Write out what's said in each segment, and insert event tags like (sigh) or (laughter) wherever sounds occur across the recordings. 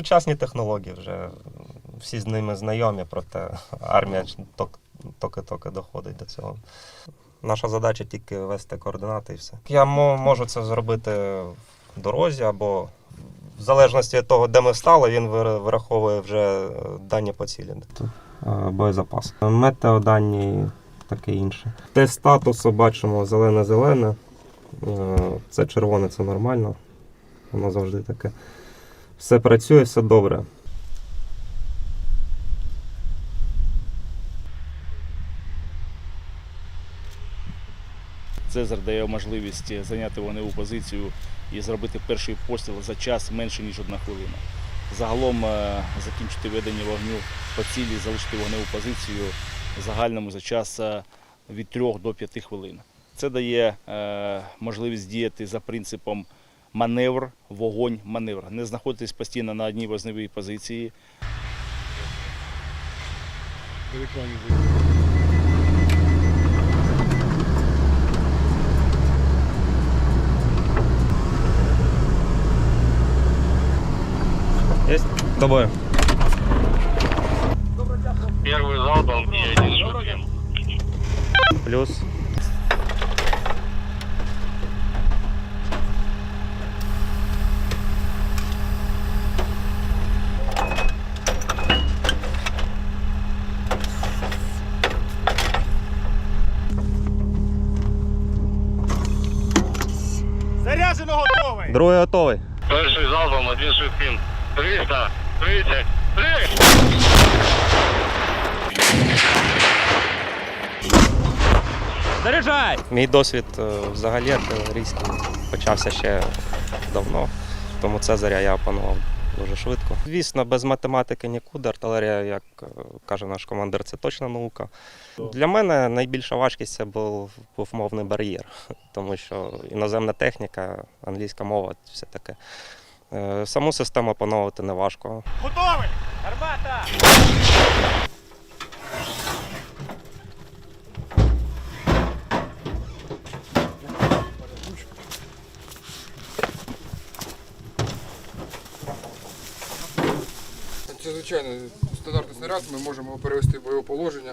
сучасні технології вже всі з ними знайомі, проте армія токи-токи доходить до цього. Наша задача тільки вести координати і все. Я мо- можу це зробити в дорозі або в залежності від того, де ми стали, він вир- вираховує вже е, дані по цілі. Боєзапас. Метеодані таке інше. Тест статусу бачимо зелене-зелене. Е, Це червоне, це нормально. Воно завжди таке. Все працює, все добре. Цезар дає можливість зайняти вогневу позицію і зробити перший постріл за час менше ніж одна хвилина. Загалом е, закінчити ведення вогню по цілі, залишити вогневу позицію загальному за час е, від 3 до 5 хвилин. Це дає е, можливість діяти за принципом маневр, вогонь, маневр. Не знаходитись постійно на одній вогневій позиції, Есть? Тобою. Первый залпом и один. Плюс. Заряджено готовий! Другий готовий. Перший залпом, один швидким. 300, 30, 3! Заряджай! Мій досвід е, взагалі артилерійський почався ще давно, тому Цезаря я опанував дуже швидко. Звісно, без математики нікуди. Артилерія, як е, каже наш командир, це точна наука. Для мене найбільша важкість це був, був мовний бар'єр, (laughs) тому що іноземна техніка, англійська мова, все таке. Саму систему опановувати не важко. Готовий! Гармата! Це звичайно стандартний снаряд, ми можемо перевести в бойове положення.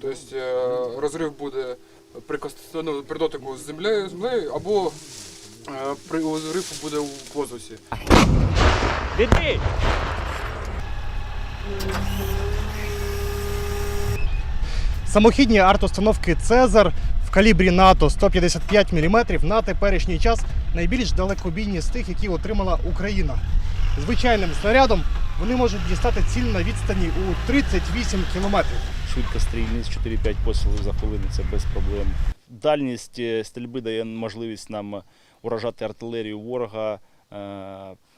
Тобто е, розрив буде при, ну, при дотику з землею, землею або е, при розрив буде у воздусі. Відбій! Самохідні артустановки Цезар в калібрі НАТО 155 мм на теперішній час найбільш далекобійні з тих, які отримала Україна. Звичайним снарядом вони можуть дістати ціль на відстані у 38 кілометрів. швидкострільність 4-5 пострілів за хвилину це без проблем. Дальність е, стрільби дає можливість нам уражати артилерію ворога е,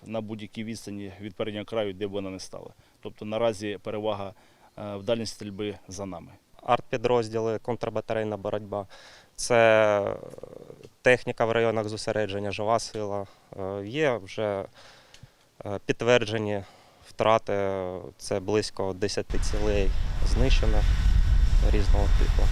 на будь-якій відстані від переднього краю, де б вона не стала. Тобто наразі перевага е, в дальності стрільби за нами. Артпідрозділи, контрбатарейна боротьба. Це техніка в районах зосередження, жива сила. Є вже підтверджені втрати, це близько 10 цілей знищено різного типу.